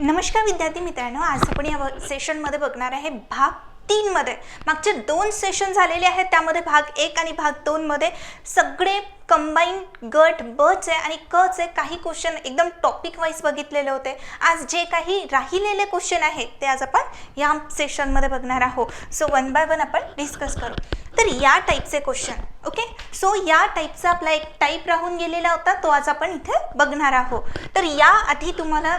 नमस्कार विद्यार्थी मित्रांनो आज आपण या सेशनमध्ये बघणार आहे भाग तीनमध्ये मागचे दोन सेशन झालेले आहेत त्यामध्ये भाग एक आणि भाग दोनमध्ये सगळे कंबाईन गट बचे आणि कचे काही क्वेश्चन एकदम टॉपिक वाईज बघितलेले होते. आज जे काही राहिलेले क्वेश्चन आहेत ते आज आपण या सेशनमध्ये बघणार आहोत. सो वन बाय वन आपण डिस्कस करू. तर या टाईपचे क्वेश्चन ओके सो या टाईपचा आपला एक टाईप राहून गेलेला होता तो आज आपण इथे बघणार आहोत. तर या आधी तुम्हाला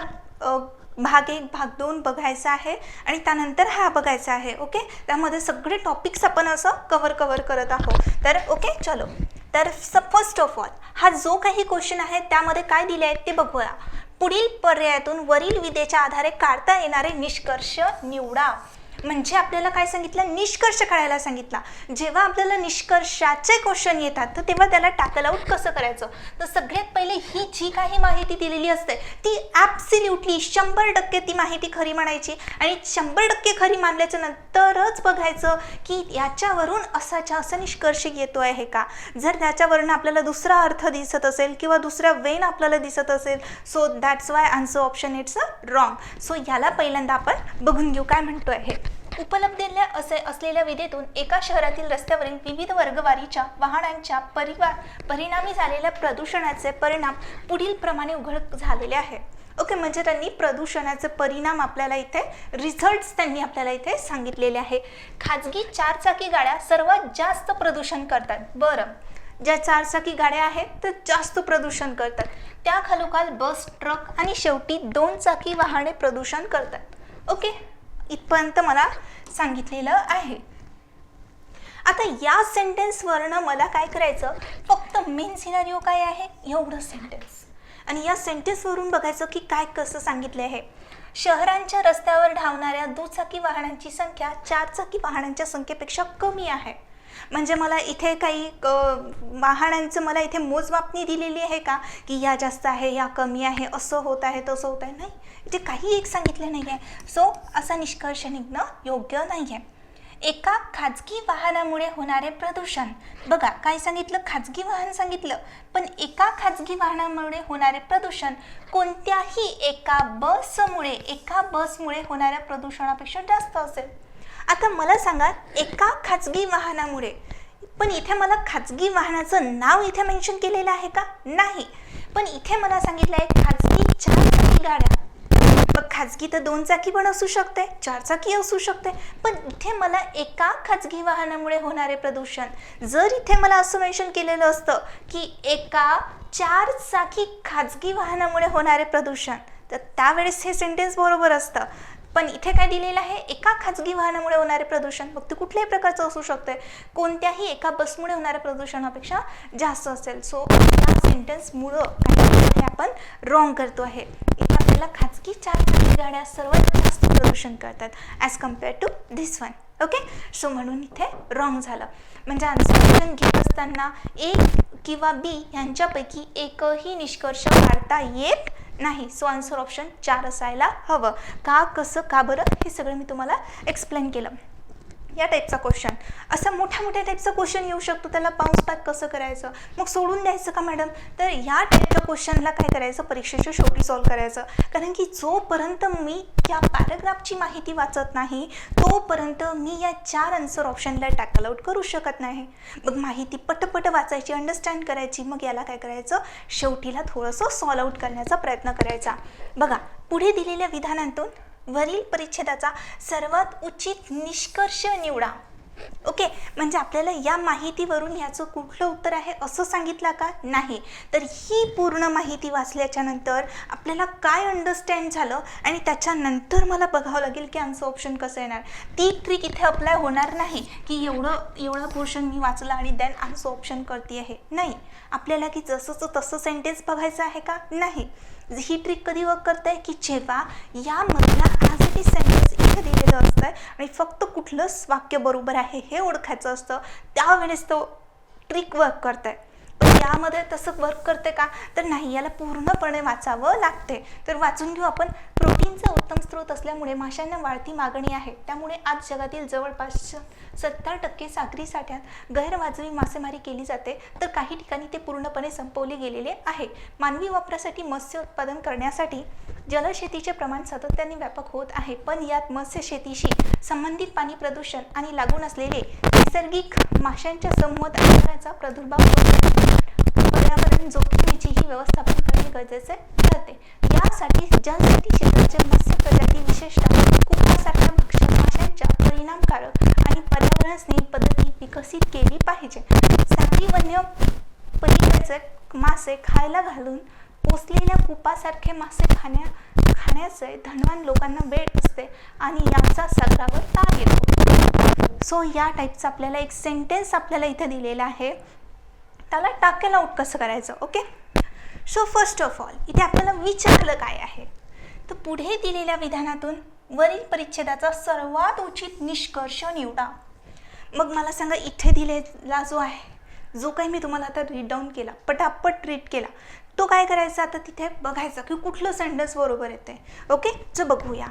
भाग एक भाग दोन बघायचा आहे आणि त्यानंतर हा बघायचा आहे ओके? त्यामध्ये सगळे टॉपिक्स आपण असं कवर कवर करत आहोत. तर ओके? चलो. तर फर्स्ट ऑफ ऑल हा जो काही क्वेश्चन आहे त्यामध्ये काय दिले आहेत ते बघूया. पुढील पर्यायातून वरील विदेच्या आधारे काढता येणारे निष्कर्ष निवडा. म्हणजे आपल्याला काय सांगितलं? निष्कर्ष काढायला सांगितला. जेव्हा आपल्याला निष्कर्षाचे क्वेश्चन येतात तर तेव्हा त्याला टॅकल आउट कसं करायचं? तर सगळ्यात पहिले ही जी काही माहिती दिलेली असते ती ॲब्सिल्युटली शंभर टक्के ती माहिती खरी म्हणायची. आणि शंभर टक्के खरी मानल्याच्या नंतरच बघायचं की याच्यावरून असाच्या असा निष्कर्ष येतो आहे का? जर त्याच्यावरून आपल्याला दुसरा अर्थ दिसत असेल किंवा दुसऱ्या वेन आपल्याला दिसत असेल so that's why answer option it's a wrong so याला पहिल्यांदा आपण बघून घेऊ काय म्हणतो आहे उपलब्धल्या असे असलेल्या विधेतून एका शहरातील रस्त्यावरील विविध वर्गवारीच्या वाहनांच्या परिवार परिणामी झालेल्या प्रदूषणाचे परिणाम पुढील प्रमाणे उघड झालेले आहे. ओके म्हणजे त्यांनी प्रदूषणाचे परिणाम आपल्याला इथे रिझल्ट्स त्यांनी आपल्याला इथे सांगितलेले आहे. खाजगी चारचाकी गाड्या सर्वात जास्त प्रदूषण करतात. बरं. ज्या चारचाकी गाड्या आहेत तर जास्त प्रदूषण करतात. त्या खालोखाल बस ट्रक आणि शेवटी दोन चाकी वाहने प्रदूषण करतात. ओके? इथपर्यंत मला सांगितलेलं आहे. आता या सेंटेन्सवरनं मला काय करायचं? फक्त मेन सिनारिओ काय आहे? एवढं सेंटेन्स आणि या सेंटेन्सवरून बघायचं की काय कसं सांगितलं आहे. शहरांच्या रस्त्यावर धावणाऱ्या दुचाकी वाहनांची संख्या चारचाकी वाहनांच्या संख्येपेक्षा कमी आहे. म्हणजे मला इथे काही वाहनांचं मला इथे मोजमापणी दिलेली आहे का? की या जास्त आहे या कमी आहे असं होत आहे तसं होत आहे? नाही. इथे काही एक सांगितलं नाही आहे. सो असा निष्कर्ष निघणं योग्य नाही आहे. एका खाजगी वाहनामुळे होणारे प्रदूषण. बघा काय सांगितलं? खाजगी वाहन सांगितलं. पण एका खाजगी वाहनामुळे होणारे प्रदूषण कोणत्याही एका बसमुळे एका बसमुळे होणाऱ्या प्रदूषणापेक्षा जास्त असेल. आता मला सांगा एका खाजगी वाहनामुळे पण इथे मला खाजगी वाहनाचं नाव इथे मेन्शन केलेलं आहे का? नाही. पण इथे मला सांगितलं आहे खाजगी चार चाकी गाड्या. मग खाजगी तर दोन चाकी पण असू शकते चार चाकी असू शकते पण इथे मला एका खाजगी वाहनामुळे होणारे प्रदूषण जर इथे मला असं मेन्शन केलेलं असतं की एका चार चाकी खाजगी वाहनामुळे होणारे प्रदूषण तर त्यावेळेस हे सेंटेन्स बरोबर असतं. पण इथे काय दिलेलं आहे? एका खाजगी वाहनामुळे होणारे प्रदूषण. मग ते कुठल्याही प्रकारचं असू शकते कोणत्याही एका बसमुळे होणाऱ्या प्रदूषणापेक्षा जास्त असेल. सो या सेंटेन्समुळं काही आपण रॉंग करतो आहे. इथे आपल्याला खाजगी चार चाकी गाड्या सर्वात जास्त प्रदूषण करतात as compare to this one okay so म्हणून इथे रॉंग झालं. म्हणजे आन्सर घेत असताना ए किंवा बी यांच्यापैकी एकही निष्कर्ष काढता येत नाही. सो आन्सर ऑप्शन चार असायला हवं. का कसं का बरं हे सगळं मी तुम्हाला एक्सप्लेन केलं. या टाईपचा क्वेश्चन असा मोठ्या मोठ्या टाईपचा क्वेश्चन येऊ शकतो. त्याला बाउन्स बॅक कसं करायचं? मग सोडून द्यायचं का मॅडम तर या टाईपच्या क्वेश्चनला काय करायचं? परीक्षेच्या शेवटी सॉल्व करायचं. कारण की जोपर्यंत मी या पॅराग्राफची माहिती वाचत नाही तोपर्यंत मी या चार आन्सर ऑप्शनला टॅकल आउट करू शकत नाही. मग माहिती पटपट वाचायची अंडरस्टँड करायची मग याला काय करायचं? शेवटीला थोडंसं सॉल्व आउट करण्याचा प्रयत्न करायचा. बघा पुढे दिलेल्या विधानांतून वरील परिच्छेदाचा सर्वात उचित निष्कर्ष निवडा. ओके म्हणजे आपल्याला या माहितीवरून याचं कुठलं उत्तर आहे असं सांगितलं का? नाही. तर ही पूर्ण माहिती वाचल्याच्या नंतर आपल्याला काय अंडरस्टँड झालं आणि त्याच्यानंतर मला बघावं लागेल की आमचं ऑप्शन कसं येणार. ती ट्रिक इथे अप्लाय होणार नाही की एवढं एवढं पोर्शन मी वाचलं आणि देन आमचं ऑप्शन करते आहे नाही. आपल्याला की जसंच तसं सेंटेन्स बघायचं आहे का? नाही. ही ट्रिक कधी वर्क करते की जेव्हा यामधला ॲज इट इज सेंटेन्स इथे दिलेलं असतं आणि फक्त कुठलंच वाक्य बरोबर आहे हे ओळखायचं असतं त्यावेळेस तो ट्रिक वर्क करत आहे पण यामध्ये तसं वर्क करते का? तर नाही याला पूर्णपणे वाचावं लागते तर वाचून घेऊ आपण. प्रोटीनचा उत्तम स्रोत असल्यामुळे माशांना वाढती मागणी आहे. त्यामुळे आज जगातील जवळपास सत्तर टक्के सागरी साठ्यात गैरवाजवी मासेमारी केली जाते. तर काही ठिकाणी ते पूर्णपणे संपवले गेलेले आहे. मानवी वापरासाठी मत्स्य उत्पादन करण्यासाठी जलशेतीचे प्रमाण सातत्याने व्यापक होत आहे. पण यात मत्स्यशेतीशी संबंधित पाणी प्रदूषण आणि लागून असलेले नैसर्गिक माशांच्या समूहात आजाराचा प्रादुर्भाव पर्यावरण जोखीम जोखमीचीही व्यवस्थापन करणे गरजेचे ठरते. यासाठी जलशेती क्षेत्राचे मत्स्य प्रजाती विशेषतः कुंभासारख्या भक्षक परिणामकारक आणि पर्यावरण स्नेही पद्धती विकसित केली पाहिजे. सागरी वन्य पलीकडचे मासे खायला घालून पोचलेल्या कुपासारखे मासे खाण्या खाण्याचे धनवान लोकांना वेळ असते आणि याचा सगळावर ताण येतो. सो या टाईपचा आपल्याला एक सेंटेन्स आपल्याला इथे दिलेला आहे. त्याला टाकेल आउट कसं करायचं? Okay so first of all इथे आपल्याला विचारलं काय आहे? तर पुढे दिलेल्या विधानातून वरील परिच्छेदाचा सर्वात उचित निष्कर्ष निवडा. मग मला सांगा इथे दिलेला जो आहे जो काही मी तुम्हाला आता रीड डाऊन केला पटापट रीड केला तो काय करायचा? आता तिथे बघायचा की कुठलं सेंडन्स बरोबर येते. ओके जो बघूया.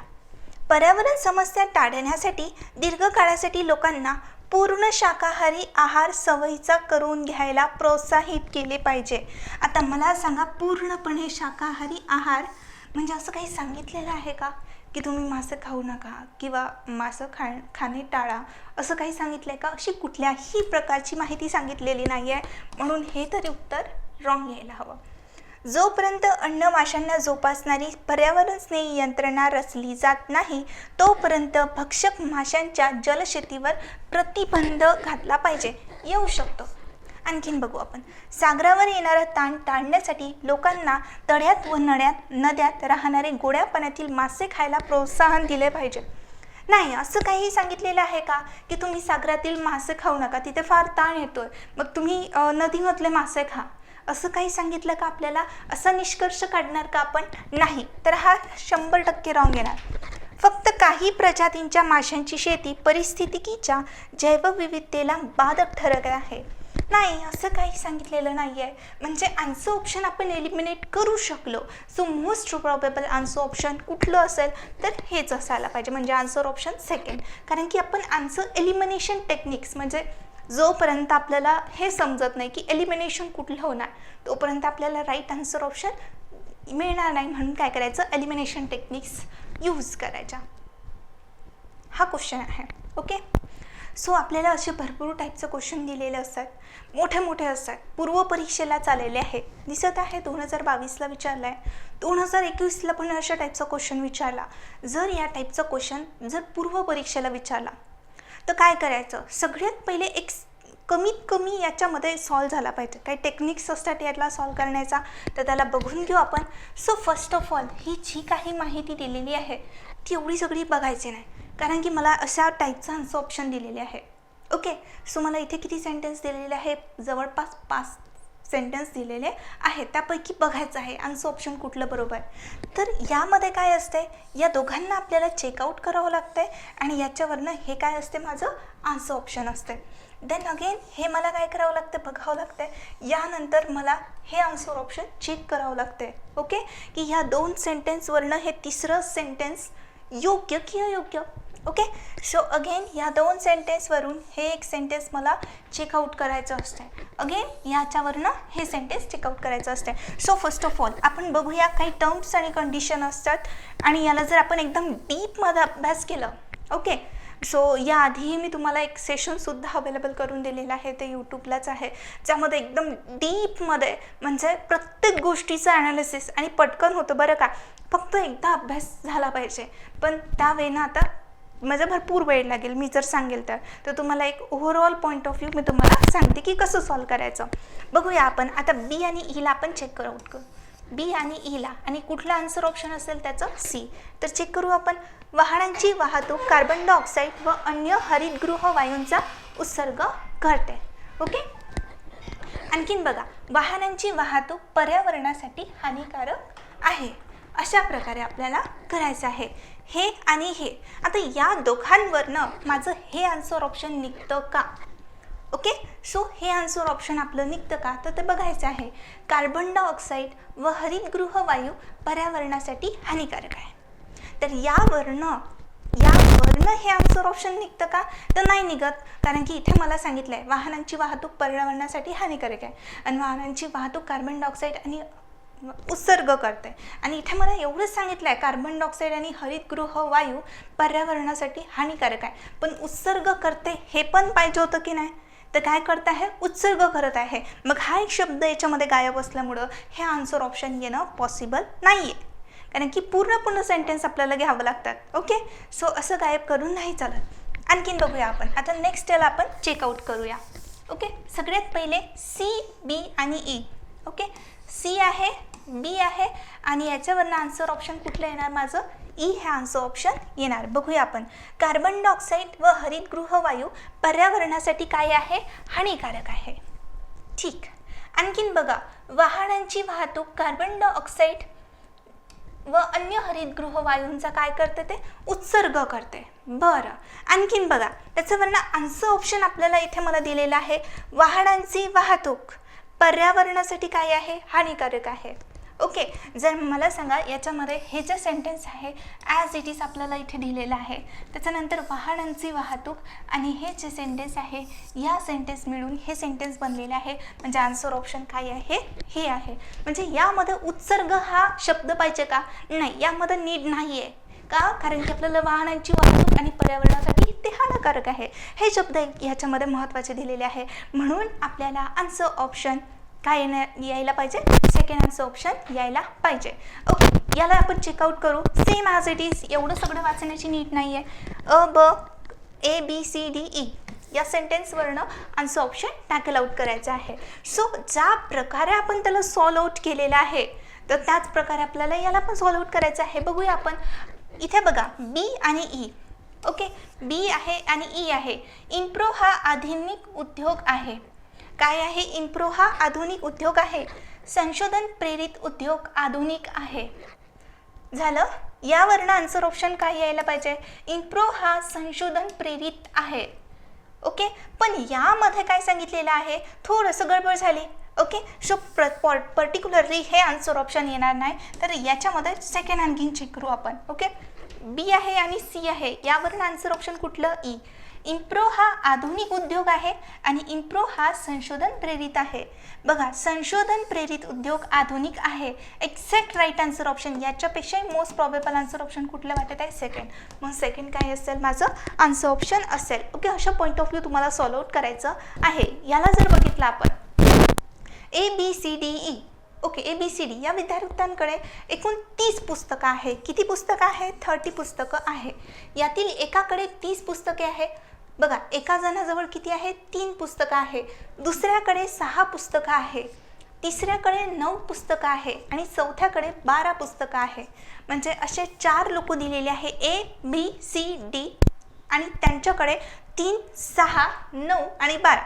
पर्यावरण समस्या टाळण्यासाठी दीर्घकाळासाठी लोकांना पूर्ण शाकाहारी आहार सवयीचा करून घ्यायला प्रोत्साहित केले पाहिजे. आता मला सांगा पूर्णपणे शाकाहारी आहार म्हणजे असं काही सांगितलेलं आहे का? की तुम्ही मासे खाऊ नका किंवा मासं खा खाणे टाळा असं काही सांगितलं आहे का? अशी कुठल्याही प्रकारची माहिती सांगितलेली नाही आहे म्हणून हे तरी उत्तर रॉंग यायला हवं. जोपर्यंत अन्न माशांना जोपासणारी पर्यावरण स्नेही यंत्रणा रचली जात नाही तोपर्यंत भक्षक माशांच्या जलशेतीवर प्रतिबंध घातला पाहिजे. येऊ शकतो. आणखीन बघू आपण. सागरावर येणारा ताण टाळण्यासाठी लोकांना तळ्यात व नड्यात नद्यात राहणारे गोड्या पाण्यातील मासे खायला प्रोत्साहन दिले पाहिजे. नाही असं काही सांगितलेलं आहे का? की तुम्ही सागरातील मासे खाऊ नका. तिथे फार ताण येतोय. मग तुम्ही नदीमधले मासे खा. असं काही सांगितलं का आपल्याला? असा निष्कर्ष काढणार का आपण? नाही. तर हा शंभर टक्के रॉंग येणार. फक्त काही प्रजातींच्या माशांची शेती परिस्थितिकीच्या जैवविविधतेला बाधक ठरत आहे. नाही असं काही सांगितलेलं नाही आहे म्हणजे आन्सर ऑप्शन आपण एलिमिनेट करू शकलो. So most probable answer option कुठलं असेल तर हेच असायला पाहिजे. म्हणजे आन्सर ऑप्शन सेकंड कारण की आपण आन्सर एलिमिनेशन टेक्निक्स म्हणजे जोपर्यंत आपल्याला हे समजत नाही की एलिमिनेशन कुठलं होणार तोपर्यंत आपल्याला राईट आन्सर ऑप्शन मिळणार नाही. म्हणून काय करायचं? एलिमिनेशन टेक्निक्स यूज करायच्या. हा क्वेश्चन आहे. ओके सो आपल्याला असे भरपूर टाईपचे क्वेश्चन दिलेले असतात. मोठे मोठे असतात. पूर्व परीक्षेला चाललेले आहे. दिसत आहे दोन हजार बावीसला विचारला आहे दोन हजार एकवीसला पण अशा टाईपचा क्वेश्चन विचारला. जर या टाईपचा क्वेश्चन जर पूर्व परीक्षेला विचारला तर काय करायचं? सगळ्यात पहिले एक कमीत कमी याच्यामध्ये सॉल्व झाला पाहिजे. काही टेक्निक्स असतात यातला सॉल्व करण्याचा तर त्याला बघून घेऊ आपण. सो फर्स्ट ऑफ ऑल ही जी काही माहिती दिलेली आहे ती एवढी सगळी बघायची नाही. कारण की मला अशा टाईपचा आन्सर ऑप्शन दिलेले आहे. ओके सो मला इथे किती सेंटेन्स दिलेले आहे जवळपास पाच सेंटेन्स दिलेले आहेत. त्यापैकी बघायचं आहे. आन्सर ऑप्शन कुठलं बरोबर? तर यामध्ये काय असते या दोघांना आपल्याला चेकआउट करावं लागतं आहे आणि याच्यावरनं हे काय असते माझं आन्सर ऑप्शन असते देन अगेन हे मला काय करावं लागतं बघावं लागतं आहे यानंतर मला हे आन्सर ऑप्शन चेक करावं लागतं आहे ओके की ह्या दोन सेंटेन्सवरनं हे तिसरं सेंटेन्स योग्य की अयोग्य? ओके सो अगेन या दोन सेंटेन्सवरून हे एक सेंटेन्स मला चेकआउट करायचं असते अगेन याच्यावरनं हे सेंटेन्स चेकआउट करायचं असते सो फर्स्ट ऑफ ऑल आपण बघूया काही टर्म्स आणि कंडिशन असतात. आणि याला जर आपण एकदम डीपमध्ये अभ्यास केलं ओके सो याआधीही मी तुम्हाला एक सेशनसुद्धा अवेलेबल करून दिलेलं आहे. ते यूट्यूबलाच आहे. ज्यामध्ये एकदम डीपमध्ये म्हणजे प्रत्येक गोष्टीचं ॲनालिसिस आणि पटकन होतं बरं का. फक्त एकदा अभ्यास झाला पाहिजे. पण त्या वेळेनं आता माझा भरपूर वेळ लागेल मी जर सांगेल तर. तर तुम्हाला एक ओव्हरऑल पॉईंट ऑफ व्ह्यू मी तुम्हाला सांगते की कसं सॉल्व करायचं. बघूया आपण आता बी आणि e ईला आपण चेक आउट करू. बी आणि e ईला आणि कुठला आन्सर ऑप्शन असेल त्याचं सी तर चेक करू आपण. वाहनांची वाहतूक कार्बन डायऑक्साईड व अन्य हरितगृह वायूंचा उत्सर्ग करते ओके आणखीन बघा वाहनांची वाहतूक पर्यावरणासाठी हानिकारक आहे. अशा प्रकारे आपल्याला करायचं आहे. हे आणि हे. आता या दोघांवरनं माझं हे आन्सर ऑप्शन निघतं का? ओके सो हे आन्सर ऑप्शन आपलं निघतं का? तर ते बघायचं आहे. कार्बन डायऑक्साईड व हरितगृह वायू पर्यावरणासाठी हानिकारक आहे. तर यावरनं यावरनं हे आन्सर ऑप्शन निघतं का? तर नाही निघत. कारण की इथे मला सांगितलं आहे वाहनांची वाहतूक पर्यावरणासाठी हानिकारक आहे. आणि वाहनांची वाहतूक कार्बन डायऑक्साईड आणि उत्सर्ग करते. आणि इथे मला एवढंच सांगितलं आहे कार्बन डायऑक्साईड आणि हरितगृह वायू पर्यावरणासाठी हानिकारक आहे. पण उत्सर्ग करते हे पण पाहिजे होतं की नाही? तर काय करत आहे? उत्सर्ग करत आहे. मग हा एक शब्द याच्यामध्ये गायब असल्यामुळं हे आन्सर ऑप्शन येणं पॉसिबल नाही आहे कारण की पूर्ण पूर्ण सेंटेन्स आपल्याला घ्यावं लागतात. ओके सो असं गायब करून नाही चालत. आणखीन बघूया आपण. आता नेक्स्ट याला आपण चेकआउट करूया. ओके सगळ्यात पहिले सी बी आणि ई ओके? सी आहे बी आहे आणि याच्यावरनं आन्सर ऑप्शन कुठलं येणार माझं? ई हे आन्सर ऑप्शन येणार. बघूया आपण. कार्बन डायऑक्साईड व हरितगृह वायू पर्यावरणासाठी काय आहे? हानिकारक आहे. ठीक. आणखीन बघा. वाहनांची वाहतूक कार्बन डायऑक्साईड व अन्य हरितगृह वायूंचा काय करते ते? उत्सर्ग करते. बरं. आणखीन बघा. त्याच्यावरनं आन्सर ऑप्शन आपल्याला इथे मला दिलेलं आहे. वाहनांची वाहतूक. पर्यावरणासाठी काय आहे? हानिकारक आहे. ओके जर मला सांगा याच्यामध्ये हे जे सेंटेन्स आहे ॲज इट इज आपल्याला इथे दिलेलं आहे त्याच्यानंतर वाहनांची वाहतूक आणि हे जे सेंटेन्स आहे या सेंटेन्स मिळून हे सेंटेन्स बनलेलं आहे. म्हणजे आन्सर ऑप्शन काय आहे? हे आहे. म्हणजे यामध्ये उत्सर्ग हा शब्द पाहिजे का? नाही यामध्ये नीड नाही आहे का? कारण की आपल्याला वाहनांची वाहतूक आणि पर्यावरणासाठी ते हानिकारक आहे. हे शब्द ह्याच्यामध्ये महत्त्वाचे दिलेले आहे. म्हणून आपल्याला आन्सर ऑप्शन काय येण्या यायला पाहिजे? सेकंड आन्सर ऑप्शन यायला पाहिजे. ओके याला आपण चेकआउट करू. सेम ॲज इट इज एवढं सगळं वाचण्याची नीट नाही आहे अ ब A B C D E या सेंटेन्सवरनं आन्सर ऑप्शन टॅकल आउट करायचं आहे. सो ज्या प्रकारे आपण त्याला सॉल्व आउट केलेलं आहे तर त्याच प्रकारे आपल्याला याला पण सॉल्व आउट करायचं आहे. बघूया आपण. इथे बघा बी आणि ई ओके बी आहे आणि ई आहे. इम्प्रो हा आधुनिक उद्योग आहे. काय आहे? इम्प्रो हा आधुनिक उद्योग आहे. संशोधन प्रेरित उद्योग आधुनिक आहे. झालं? यावरनं आन्सर ऑप्शन काय यायला पाहिजे? इम्प्रो हा संशोधन प्रेरित आहे. ओके पण यामध्ये काय सांगितलेलं आहे? थोडंसं गडबड झाली. ओके सो प्र पॉ पर्टिक्युलरली हे आन्सर ऑप्शन येणार नाही. तर याच्यामध्ये सेकंड आणखीन चेक करू आपण. ओके बी आहे आणि सी आहे. यावरून आन्सर ऑप्शन कुठलं? E. ई इम्प्रो हा आधुनिक उद्योग आहे आणि इम्प्रो हा संशोधन प्रेरित आहे. बघा संशोधन प्रेरित उद्योग आधुनिक आहे. एक्झॅक्ट राईट आन्सर ऑप्शन याच्यापेक्षाही मोस्ट प्रॉबेबल आन्सर ऑप्शन कुठलं वाटत आहे? सेकंड मग सेकंड काय असेल? माझं आन्सर ऑप्शन असेल. ओके अशा पॉईंट ऑफ व्ह्यू तुम्हाला सॉल्व आउट करायचं आहे. याला जर बघितलं आपण A B C D E okay A B C D या विद्यार्थ्यांकडे एकूण तीस पुस्तकं आहे किती पुस्तकं आहे थर्टी पुस्तकं आहे. यातील एकाकडे तीस पुस्तके आहे बघा एका जणाजवळ किती आहे तीन पुस्तकं आहे दुसऱ्याकडे सहा पुस्तकं आहे तिसऱ्याकडे नऊ पुस्तकं आहे आणि चौथ्याकडे बारा पुस्तकं आहे म्हणजे असे चार लोक दिलेले आहे. ए बी सी डी आणि त्यांच्याकडे तीन सहा नऊ आणि बारा.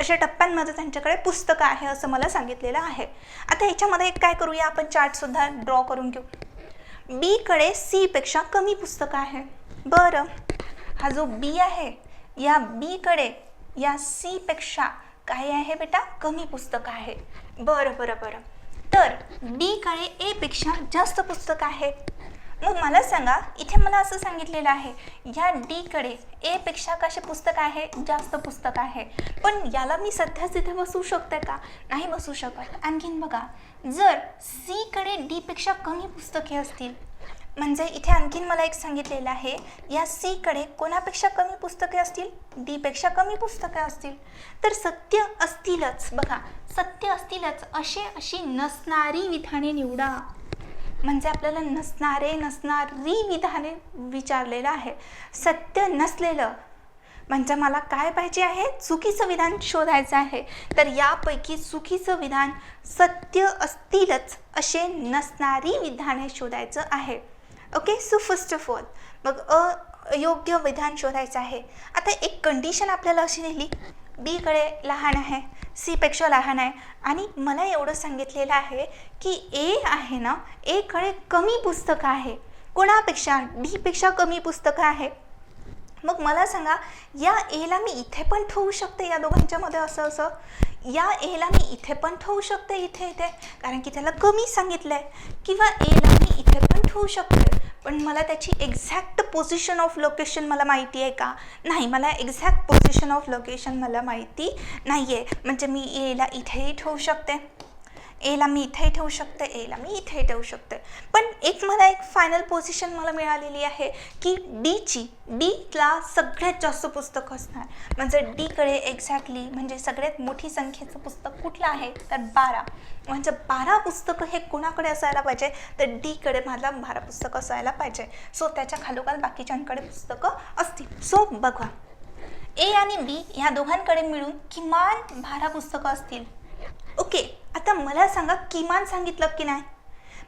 अशा टप्प्यांमध्ये त्यांच्याकडे पुस्तकं आहे असं मला सांगितलेलं आहे. आता ह्याच्यामध्ये एक काय करूया? आपण चार्टसुद्धा ड्रॉ करून घेऊ. बीकडे सीपेक्षा कमी पुस्तकं आहे. बरं. हा जो बी आहे या बीकडे या सीपेक्षा काय आहे बेटा? कमी पुस्तकं आहे. बरं बरं बरं. तर बीकडे एपेक्षा जास्त पुस्तकं आहे. मग मला सांगा इथे मला असं सांगितलेलं आहे या डीकडे एपेक्षा कसे पुस्तक आहे? जास्त पुस्तक आहे. पण याला मी सध्याच इथे बसू शकते का? नाही बसू शकत. आणखीन बघा जर सीकडे डीपेक्षा कमी पुस्तके असतील म्हणजे इथे आणखीन मला एक सांगितलेलं आहे या सीकडे कोणापेक्षा कमी पुस्तके असतील? डीपेक्षा कमी पुस्तके असतील. तर सत्य असतीलच. बघा सत्य असतीलच. असे अशी नसणारी विधाने निवडा. म्हणजे आपल्याला नसणारे नसणारी विधाने विचारलेलं आहे. सत्य नसलेलं म्हणजे मला काय पाहिजे आहे? चुकीचं विधान शोधायचं आहे. तर यापैकी चुकीचं विधान सत्य असतीलच असे नसणारी विधाने शोधायचं आहे. Okay so first of all मग अयोग्य विधान शोधायचं आहे. आता एक कंडिशन आपल्याला अशी दिली बीकडे लहान आहे. सीपेक्षा लहान आहे. आणि मला एवढं सांगितलेलं आहे की ए आहे ना एकडे कमी पुस्तकं आहे. कोणापेक्षा डीपेक्षा कमी पुस्तकं आहे. मग मला सांगा या एला मी इथे पण ठेवू शकते या दोघांच्यामध्ये असं असं? या एला मी इथे पण ठेवू शकते इथे इथे? कारण की त्याला कमी सांगितलं आहे किंवा एला मी इथे पण ठेवू शकते. पण मला त्याची एक्झॅक्ट पोझिशन ऑफ लोकेशन मला माहिती आहे का? नाही मला एक्झॅक्ट पोझिशन ऑफ लोकेशन मला माहिती नाही आहे म्हणजे मी येला इथेही ठेवू शकते. एला मी इथे ठेवू शकते एला मी इथे ठेवू शकते. पण एक मला एक फायनल पोझिशन मला मिळालेली आहे की डीची डीला सगळ्यात जास्त पुस्तकं असणार. म्हणजे डीकडे एक्झॅक्टली म्हणजे सगळ्यात मोठी संख्येचं पुस्तक कुठलं आहे? तर बारा. म्हणजे बारा पुस्तकं हे कोणाकडे असायला पाहिजे? तर डीकडे मला बारा पुस्तकं असायला पाहिजे. सो त्याच्या खालोखाल बाकीच्यांकडे पुस्तकं असतील. सो बघा. ए आणि बी ह्या दोघांकडे मिळून किमान बारा पुस्तकं असतील. ओके आता मला सांगा किमान सांगितलं की नाही?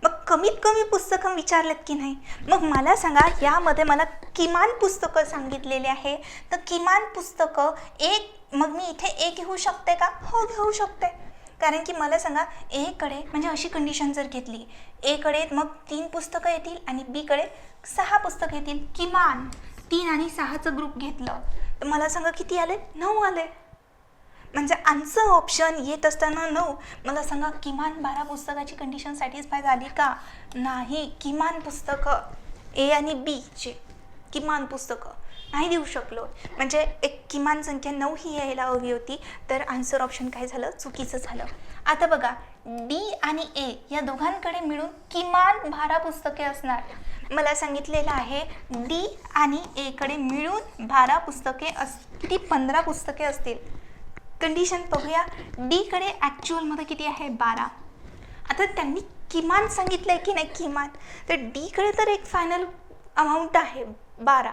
मग कमीत कमी पुस्तकं विचारलेत की नाही? मग मला सांगा यामध्ये मला किमान पुस्तकं सांगितलेली आहे. तर किमान पुस्तकं एक मग मी इथे एक घेऊ शकते का? हो घेऊ शकते. कारण की मला सांगा एकडे म्हणजे अशी कंडिशन जर घेतली एकडे मग तीन पुस्तकं येतील आणि बीकडे सहा पुस्तकं येतील. किमान तीन आणि सहाचं ग्रुप घेतलं. तर मला सांगा किती आले? नऊ आले. म्हणजे आन्सर ऑप्शन येत असताना नऊ मला सांगा किमान बारा पुस्तकाची कंडिशन सॅटिस्फाय झाली का? नाही किमान पुस्तकं ए आणि बीचे किमान पुस्तकं नाही देऊ शकलो. म्हणजे एक किमान संख्या नऊ ही यायला हवी होती तर आन्सर ऑप्शन काय झालं? चुकीचं झालं. आता बघा डी आणि ए या दोघांकडे मिळून किमान बारा पुस्तके असणार. मला सांगितलेलं आहे डी आणि एकडे मिळून बारा पुस्तके अस किती पंधरा पुस्तके असतील. कंडिशन बघूया डीकडे ॲक्च्युअलमध्ये किती आहे? बारा. आता त्यांनी किमान सांगितलं आहे की नाही? किमान. तर डीकडे तर एक फायनल अमाऊंट आहे बारा.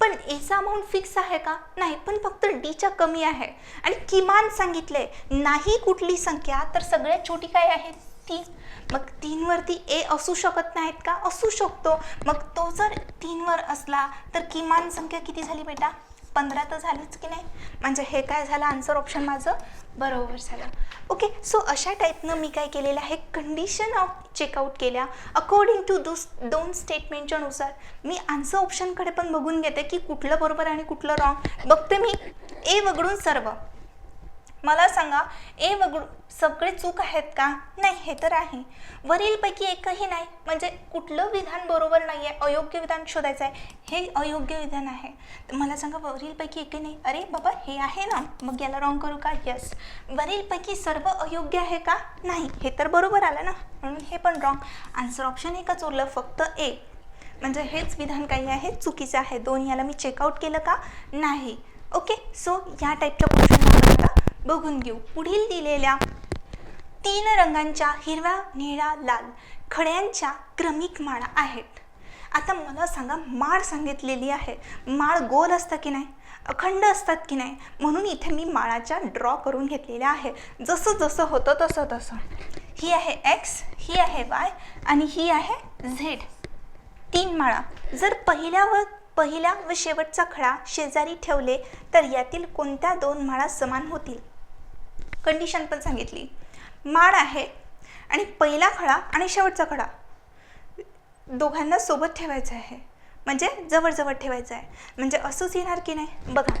पण एचा अमाऊंट फिक्स आहे का? नाही पण फक्त डीच्या कमी आहे. आणि किमान सांगितलंय नाही कुठली संख्या तर सगळ्यात छोटी काय आहे? तीन मग तीनवरती ए असू शकत नाहीत का? असू शकतो. मग तो जर तीनवर असला तर किमान संख्या किती झाली बेटा? पंधरा तर झालीच की नाही? म्हणजे हे काय झालं? आन्सर ऑप्शन माझं बरोबर झालं. ओके सो अशा टाईपनं मी काय केलेलं आहे? कंडिशन ऑफ चेकआउट केल्या. अकॉर्डिंग टू दोस दोन स्टेटमेंटच्या नुसार मी आन्सर ऑप्शनकडे पण बघून घेते की कुठलं बरोबर आणि कुठलं रॉंग बघते मी ए वगळून सर्व. मला सांगा ए वगळू सगळे चूक आहेत का? नाही हे तर आहे. वरीलपैकी एकही नाही. म्हणजे कुठलं विधान बरोबर नाही आहे अयोग्य विधान शोधायचं आहे हे अयोग्य विधान आहे. तर मला सांगा वरीलपैकी एकही नाही? अरे बाबा हे आहे ना. मग याला रॉंग करू का? यस वरीलपैकी सर्व अयोग्य आहे का? नाही. हे तर बरोबर आलं ना. म्हणून हे पण रॉंग आन्सर ऑप्शन एकच उरलं. फक्त ए. म्हणजे हेच विधान काही आहे चुकीचं आहे. दोन याला मी चेकआउट केलं का? नाही. ओके सो या टाईपच्या क्वेश्चन आपल्याला बघून घेऊ. पुढील दिलेल्या तीन रंगांच्या हिरव्या निळा लाल खड्यांच्या क्रमिक माळा आहेत. आता मला सांगा माळ सांगितलेली आहे. माळ गोल असतं की नाही? अखंड असतात की नाही? म्हणून इथे मी माळाच्या ड्रॉ करून घेतलेल्या आहे. जसं जसं होतं तसं तसं. ही आहे एक्स ही आहे वाय आणि ही आहे झेड तीन माळा. जर पहिल्या व पहिल्या व शेवटचा खडा शेजारी ठेवले तर यातील कोणत्या दोन माळा समान होतील? कंडिशन पण सांगितली. माळ आहे आणि पहिला खडा आणि शेवटचा खडा. दोघांना सोबत ठेवायचं आहे. म्हणजे जवळजवळ ठेवायचं आहे. म्हणजे असंच येणार की नाही? बघा.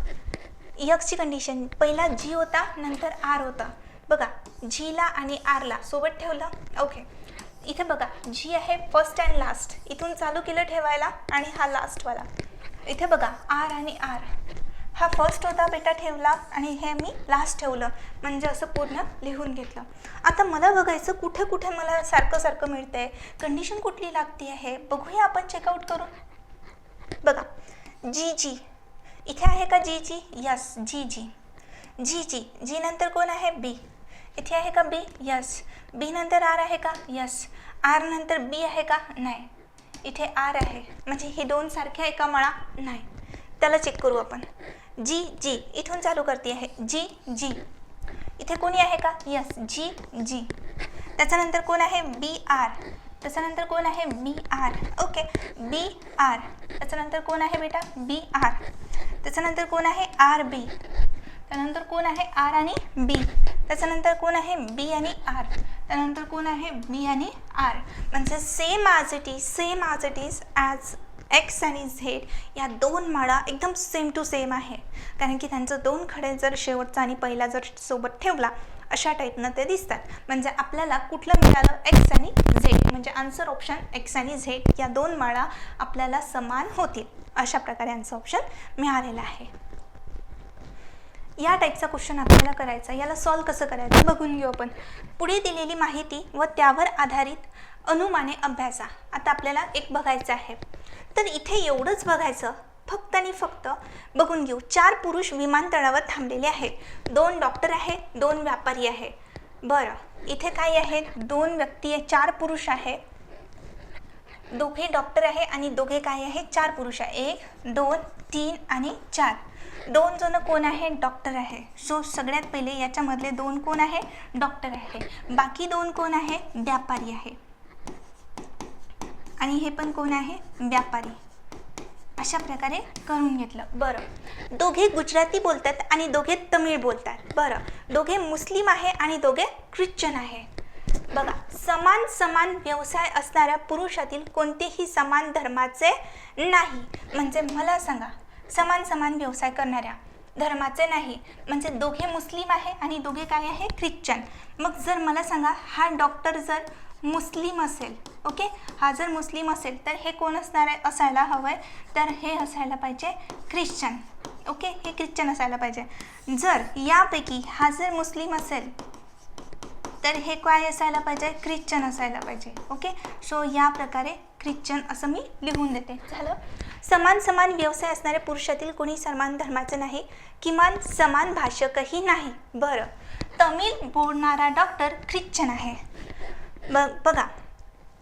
यक्सची कंडिशन पहिला जी होता नंतर आर होता. बघा. झीला आणि आरला सोबत ठेवलं. ओके इथे बघा. जी आहे फर्स्ट अँड लास्ट इथून चालू केलं ठेवायला आणि हा लास्टवाला इथे बघा. आर आणि आर हा फर्स्ट होता बेटा ठेवला आणि हे मी लास्ट ठेवलं. म्हणजे असं पूर्ण लिहून घेतलं. आता मला बघायचं कुठे कुठे मला सारखं सारखं मिळतं आहे कंडिशन कुठली लागती आहे? बघूया आपण चेकआउट करून. बघा. जी जी इथे आहे का जी जी यस जी जी जी जी जी नंतर कोण आहे? बी इथे आहे का बी यस बी नंतर आर आहे का? यस आर नंतर बी आहे का? नाही. इथे आर आहे. म्हणजे हे दोन सारखे आहे का मला नाही. त्याला चेक करू आपण. जी जी इथून चालू करते आहे. जी जी. इथे कोणी आहे का? यस जी जी. त्याच्यानंतर कोण आहे? बी आर त्याच्यानंतर कोण आहे? B R okay B R त्याच्यानंतर कोण आहे बेटा? बी आर त्याच्यानंतर कोण आहे? आर बी त्यानंतर कोण आहे? आर आणि बी त्याच्यानंतर कोण आहे? बी आणि आर त्यानंतर कोण आहे? बी आणि आर म्हणजे same as it is same as it is as X आणि झेड या दोन माळा एकदम सेम टू सेम आहे. कारण की त्यांचं दोन खडे जर शेवटचा आणि पहिला जर सोबत ठेवला अशा टाईपनं ते दिसतात. म्हणजे आपल्याला कुठलं मिळालं एक्स आणि झेड म्हणजे आन्सर ऑप्शन एक्स आणि झेड या दोन माळा आपल्याला समान होतील. अशा प्रकारे आन्सर ऑप्शन मिळालेलं आहे. या टाईपचा क्वेश्चन आपल्याला करायचा याला सॉल्व कसं करायचं बघून घेऊ आपण. पुढे दिलेली माहिती व त्यावर आधारित अनुमाने अभ्यासा. आता आपल्याला एक बघायचं आहे. तर इथे एवढंच बघायचं. फक्त आणि फक्त बघून घेऊ. चार पुरुष विमानतळावर थांबलेले आहेत. दोन डॉक्टर आहेत दोन व्यापारी आहे बरं इथे काय आहेत दोन व्यक्ती आहे चार पुरुष आहे. दोघे डॉक्टर आहे आणि दोघे काय आहे? चार पुरुष आहे. एक दोन तीन आणि चार. दोन जण कोण आहे? डॉक्टर आहे. सो सगळ्यात पहिले याच्यामधले दोन कोण आहे? डॉक्टर आहे. बाकी दोन कोण आहे? व्यापारी आहे. आणि हे पण कोण आहे? व्यापारी. अशा प्रकारे करून घेतलं. बरं. दोघे गुजराती बोलतात आणि दोघे तमिळ बोलतात. बरं. दोघे मुस्लिम आहे आणि दोघे ख्रिश्चन आहे. बघा समान समान व्यवसाय असणाऱ्या पुरुषातील कोणतेही समान धर्माचे नाही. म्हणजे मला सांगा समान समान व्यवसाय करणाऱ्या धर्माचे नाही. म्हणजे दोघे मुस्लिम आहे आणि दोघे काय आहे? ख्रिश्चन. मग जर मला सांगा हा डॉक्टर जर मुस्लिम असेल ओके? हा जर मुस्लिम असेल तर हे कोण असणार आहे? असायला हवं आहे तर हे असायला पाहिजे ख्रिश्चन ओके? हे ख्रिश्चन असायला पाहिजे. जर यापैकी हा जर मुस्लिम असेल तर हे काय असायला पाहिजे? ख्रिश्चन असायला पाहिजे ओके? सो या प्रकारे ख्रिश्चन असं मी लिहून देते. झालं? समान समान व्यवसाय असणाऱ्या पुरुषातील कोणी समान धर्माचं नाही किमान समान भाषकही नाही. बरं. तमिळ बोलणारा डॉक्टर ख्रिश्चन आहे. ब बघा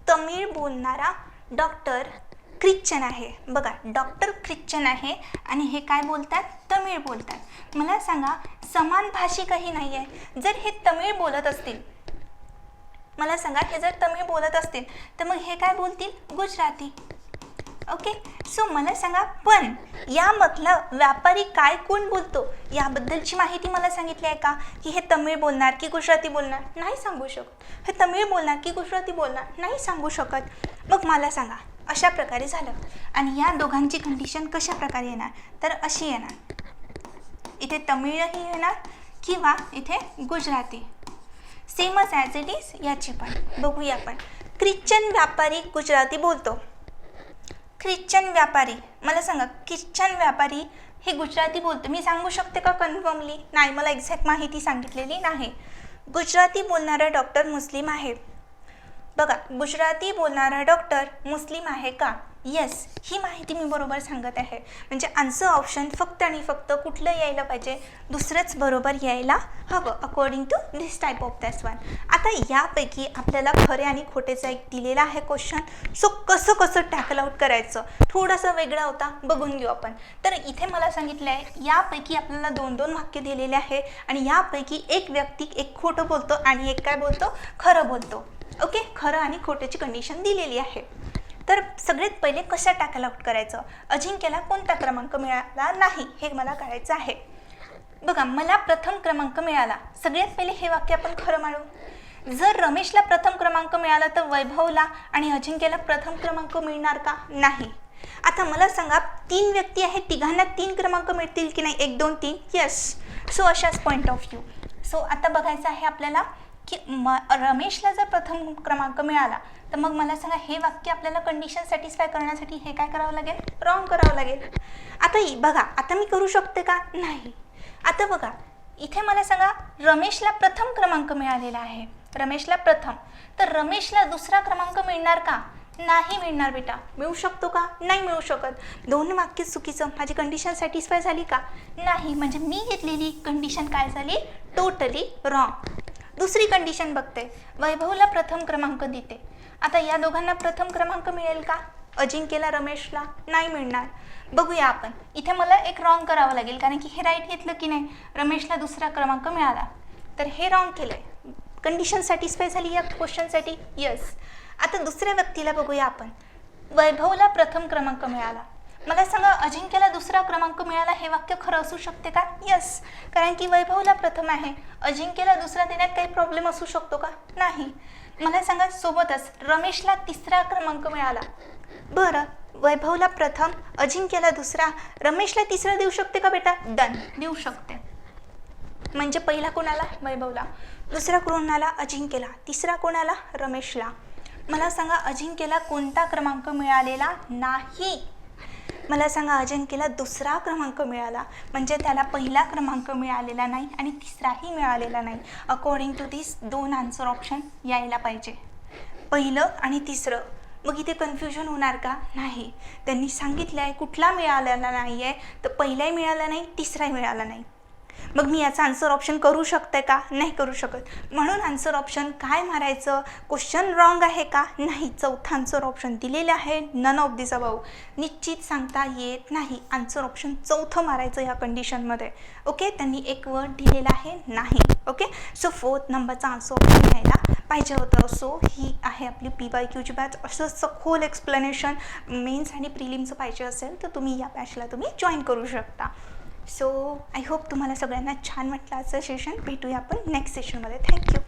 तमिळ बोलणारा डॉक्टर ख्रिश्चन आहे. बघा डॉक्टर ख्रिश्चन आहे आणि हे काय बोलतात? तमिळ बोलतात. मला सांगा समान भाषिकही नाही आहे जर हे तमिळ बोलत असतील मला सांगा हे जर तमिळ बोलत असतील तर मग हे काय बोलतील? गुजराती. ओके सो मला सांगा पण यामधलं व्यापारी काय कोण बोलतो? याबद्दलची माहिती मला सांगितली आहे का? की हे तमिळ बोलणार की गुजराती बोलणार? नाही सांगू शकत. हे तमिळ बोलणार की गुजराती बोलणार? नाही सांगू शकत. मग मला सांगा अशा प्रकारे झालं. आणि या दोघांची कंडिशन कशा प्रकारे येणार? तर अशी येणार. इथे तमिळही येणार किंवा इथे गुजराती. सेमच ॲज इट इज याची पण. बघूया आपण. ख्रिश्चन व्यापारी गुजराती बोलतो. ख्रिश्चन व्यापारी. मला सांगा ख्रिश्चन व्यापारी हे गुजराती बोलतो. मी सांगू शकते का कन्फर्मली नाही मला एक्झॅक्ट माहिती सांगितलेली नाही. गुजराती बोलणारा डॉक्टर मुस्लिम आहे. बघा गुजराती बोलणारा डॉक्टर मुस्लिम आहे का? येस ही माहिती मी बरोबर सांगत आहे. म्हणजे आन्सर ऑप्शन फक्त आणि फक्त कुठलं यायला पाहिजे? दुसरंच बरोबर यायला हवं according to this type of that's one आता यापैकी आपल्याला खरे आणि खोटेचा एक दिलेला आहे क्वेश्चन सो कसं कसं टॅकल आउट करायचं? थोडासा वेगळा होता बघून घेऊ आपण. तर इथे मला सांगितलं आहे यापैकी आपल्याला दोन दोन वाक्य दिलेले आहे आणि यापैकी एक व्यक्ती एक खोटं बोलतो आणि एक काय बोलतो? खरं बोलतो. ओके खरं आणि खोट्याची कंडिशन दिलेली आहे. तर सगळ्यात पहिले कशा टॅकल आउट करायचं? अजिंक्यला कोणता क्रमांक मिळाला नाही हे मला काढायचं आहे. बघा मला प्रथम क्रमांक मिळाला. सगळ्यात पहिले हे वाक्य आपण खरं मानू. जर रमेशला प्रथम क्रमांक मिळाला तर वैभवला आणि अजिंक्यला प्रथम क्रमांक मिळणार का? नाही. आता मला सांगा तीन व्यक्ती आहेत तिघांना तीन क्रमांक मिळतील की नाही? एक दोन तीन? येस सो अशाच पॉईंट ऑफ व्ह्यू सो आता बघायचं आहे आपल्याला की म रमेशला जर प्रथम क्रमांक मिळाला तर मग मला सांगा हे वाक्य आपल्याला कंडिशन सॅटिस्फाय करण्यासाठी हे काय करावं लागेल? रॉंग करावं लागेल. आता बघा आता मी करू शकते का? नाही. आता बघा इथे मला सांगा रमेशला प्रथम क्रमांक मिळालेला आहे. रमेशला प्रथम. तर रमेशला दुसरा क्रमांक मिळणार का? नाही मिळणार बेटा. मिळू शकतो का? नाही मिळू शकत. दोन वाक्य चुकीचं. माझी कंडिशन सॅटिस्फाय झाली का? नाही. म्हणजे मी घेतलेली कंडिशन काय झाली? टोटली रॉंग दुसरी कंडिशन बघते. वैभवला प्रथम क्रमांक देते. आता या दोघांना प्रथम क्रमांक मिळेल का? अजिंक्यला रमेशला नाही मिळणार. बघूया आपण. इथे मला एक रॉंग करावं लागेल कारण की हे राईट घेतलं की नाही रमेशला दुसरा क्रमांक मिळाला. तर हे रॉंग केलं आहे कंडिशन सॅटिस्फाय झाली या क्वेश्चनसाठी यस आता दुसऱ्या व्यक्तीला बघूया आपण. वैभवला प्रथम क्रमांक मिळाला. मला सांगा अजिंक्यला दुसरा क्रमांक मिळाला हे वाक्य खरं असू शकते का? यस कारण की वैभवला प्रथम आहे. अजिंक्यला दुसरा देण्यात काही प्रॉब्लेम असू शकतो का? नाही. मला सांगा सोबतच रमेशला तिसरा क्रमांक मिळाला. बरं. वैभवला प्रथम अजिंक्यला दुसरा. रमेशला तिसरा देऊ शकते का बेटा? डन देऊ शकते. म्हणजे पहिला कोणाला? वैभवला. दुसरा कोणाला? अजिंक्यला. तिसरा कोणाला? रमेशला. मला सांगा अजिंक्यला कोणता क्रमांक मिळालेला नाही? मला सांगा अजिंक्यला दुसरा क्रमांक मिळाला. म्हणजे त्याला पहिला क्रमांक मिळालेला नाही आणि तिसराही मिळालेला नाही. अकॉर्डिंग टू दिस दोन आन्सर ऑप्शन यायला पाहिजे. पहिलं आणि तिसरं. मग इथे कन्फ्युजन होणार का? नाही. त्यांनी सांगितलं आहे कुठला मिळालेला नाही आहे तर पहिलाही मिळाला नाही तिसराही मिळाला नाही. मग मी याचा आन्सर ऑप्शन करू शकते का? नाही करू शकत. म्हणून आन्सर ऑप्शन काय मारायचं? क्वेश्चन रॉंग आहे का? नाही. चौथा आन्सर ऑप्शन दिलेलं आहे. नन ऑफ दिस अबाऊ निश्चित सांगता येत नाही. आन्सर ऑप्शन चौथं मारायचं या कंडिशनमध्ये ओके त्यांनी एक वर्ड दिलेला आहे. नाही. ओके सो फोर्थ नंबरचा आन्सर ऑप्शन घ्यायला पाहिजे होतं. सो ही आहे आपली पी वाय क्यूची बॅच असं सखोल एक्सप्लेनेशन मेन्स आणि प्रिलिमचं पाहिजे असेल तर तुम्ही या बॅचला तुम्ही जॉईन करू शकता. सो आय होप तुम्हाला सगळ्यांना छान वाटलं असं सेशन भेटूया आपण नेक्स्ट सेशनमध्ये थँक्यू